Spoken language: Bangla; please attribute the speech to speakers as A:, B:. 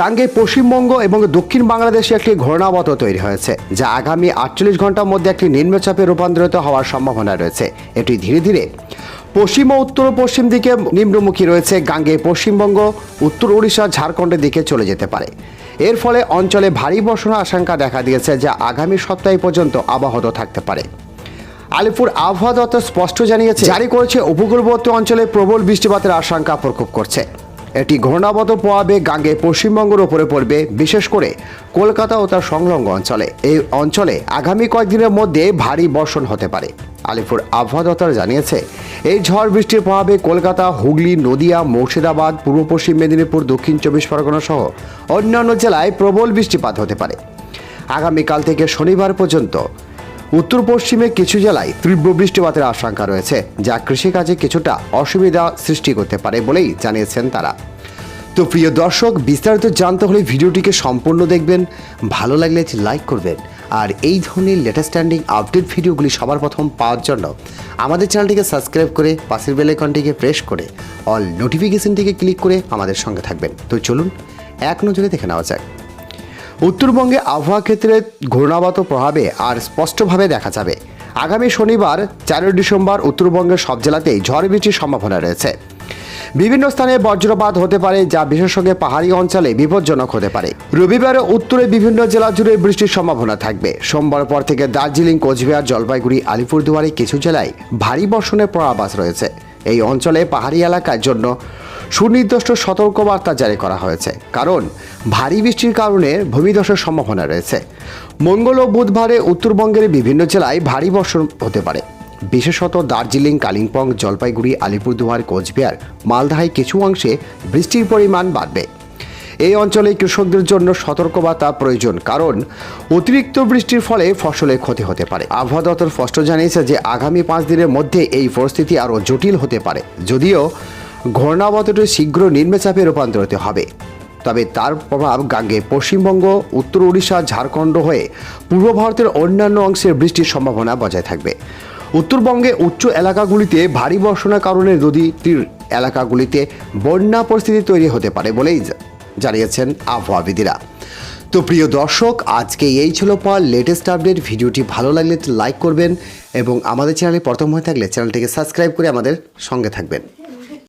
A: গাঙ্গে পশ্চিমবঙ্গ এবং দক্ষিণ বাংলাদেশে একটি ঘূর্ণাবত তৈরি হয়েছে, যা আগামী আটচল্লিশ ঘণ্টার মধ্যে একটি নিম্নচাপে রূপান্তরিত হওয়ার সম্ভাবনা রয়েছে। এটি ধীরে ধীরে পশ্চিম ও উত্তর পশ্চিম দিকে নিম্নমুখী রয়েছে। গাঙ্গে পশ্চিমবঙ্গ, উত্তর উড়িষ্যা ঝাড়খণ্ডের দিকে চলে যেতে পারে। এর ফলে অঞ্চলে ভারী বর্ষণের আশঙ্কা দেখা দিয়েছে, যা আগামী সপ্তাহ পর্যন্ত আবাহত থাকতে পারে। আলিপুর আবহাওয়া দপ্তর স্পষ্ট জানিয়েছে, জারি করেছে উপকূলবর্তী অঞ্চলে প্রবল বৃষ্টিপাতের আশঙ্কা প্রকোপ করছে। এটি ঘূর্ণাবত প্রভাবে গাঙ্গে পশ্চিমবঙ্গের ওপরে পড়বে, বিশেষ করে কলকাতা ও তার সংলগ্ন অঞ্চলে। এই অঞ্চলে আগামী কয়েকদিনের মধ্যে ভারী বর্ষণ হতে পারে। আলিপুর আবহাওয়া দপ্তর জানিয়েছে, এই ঝড় বৃষ্টির প্রভাবে কলকাতা, হুগলি, নদিয়া, মুর্শিদাবাদ, পূর্ব পশ্চিম মেদিনীপুর, দক্ষিণ চব্বিশ পরগনা সহ অন্যান্য জেলায় প্রবল বৃষ্টিপাত হতে পারে। আগামীকাল থেকে শনিবার পর্যন্ত উত্তর পশ্চিমে কিছু জেলায় তীব্র বৃষ্টিপাতের আশঙ্কা রয়েছে, যা কৃষিকাজে কিছুটা অসুবিধা সৃষ্টি করতে পারে বলেই জানিয়েছেন তারা। তো প্রিয় দর্শক, বিস্তারিত জানতে হলে ভিডিওটিকে সম্পূর্ণ দেখবেন, ভালো লাগলে লাইক করবেন, আর এই ধরনের লেটেস্ট স্ট্যান্ডিং আপডেট ভিডিওগুলি সবার প্রথম পাওয়ার জন্য আমাদের চ্যানেলটিকে সাবস্ক্রাইব করে পাশের বেল আইকনটিকে প্রেস করে অল নোটিফিকেশনটিকে ক্লিক করে আমাদের সঙ্গে থাকবেন। তো চলুন, এক নজরে দেখে নেওয়া যাক। উত্তরবঙ্গে আবহাওয়া ক্ষেত্রে ঘূর্ণাবত প্রভাবে আর স্পষ্টভাবে দেখা যাবে। আগামী শনিবার, চারই ডিসেম্বর উত্তরবঙ্গের সব জেলাতেই ঝড় বৃষ্টির সম্ভাবনা রয়েছে। বিভিন্ন স্থানে বজ্রপাত হতে পারে, যা বিশেষজ্ঞ পাহাড়ি অঞ্চলে বিপজ্জনক হতে পারে। রবিবারে উত্তরে বিভিন্ন জেলা জুড়ে বৃষ্টির সম্ভাবনা থাকবে। সোমবার পর থেকে দার্জিলিং, কোচবিহার, জলপাইগুড়ি, আলিপুরদুয়ারে কিছু জেলায় ভারী বর্ষণের পরাবাস রয়েছে। এই অঞ্চলে পাহাড়ি এলাকার জন্য সুনির্দিষ্ট সতর্কবার্তা জারি করা হয়েছে। কারণ, ভারী বৃষ্টির কারণে ভূমিধসের সম্ভাবনা রয়েছে। মঙ্গল ও বুধবারে উত্তরবঙ্গের বিভিন্ন জেলায় ভারী বর্ষণ হতে পারে। বিশেষত দার্জিলিং, কালিম্পং, জলপাইগুড়ি, আলিপুরদুয়ার, কোচবিহার, মালদায় কিছু অংশে বৃষ্টির পরিমাণ বাড়বে। এই অঞ্চলে কৃষকদের জন্য সতর্কবার্তা প্রয়োজন, কারণ অতিরিক্ত বৃষ্টির ফলে ফসলের ক্ষতি হতে পারে। আবহাওয়া দপ্তর স্পষ্ট জানিয়েছে যে, আগামী পাঁচ দিনের মধ্যে এই পরিস্থিতি আরও জটিল হতে পারে। যদিও ঘূর্ণাবতটি শীঘ্র নিম্নচাপে রূপান্তরিত হবে। তবে তার প্রভাব গাঙ্গে পশ্চিমবঙ্গ, উত্তর উড়িষ্যা ঝাড়খণ্ড হয়ে পূর্ব ভারতের অন্যান্য অংশের বৃষ্টির সম্ভাবনা বজায় থাকবে। উত্তরবঙ্গে উচ্চ এলাকাগুলিতে ভারী বর্ষণের কারণে নদী তীর এলাকাগুলিতে বন্যা পরিস্থিতি তৈরি হতে পারে বলেই জানিয়েছেন আবহাওয়াবিদিরা। তো প্রিয় দর্শক, আজকে এই ছিল পর লেটেস্ট আপডেট ভিডিওটি ভালো লাগলে লাইক করবেন এবং আমাদের চ্যানেলে প্রথম হয়ে থাকলে চ্যানেলটিকে সাবস্ক্রাইব করে আমাদের সঙ্গে থাকবেন।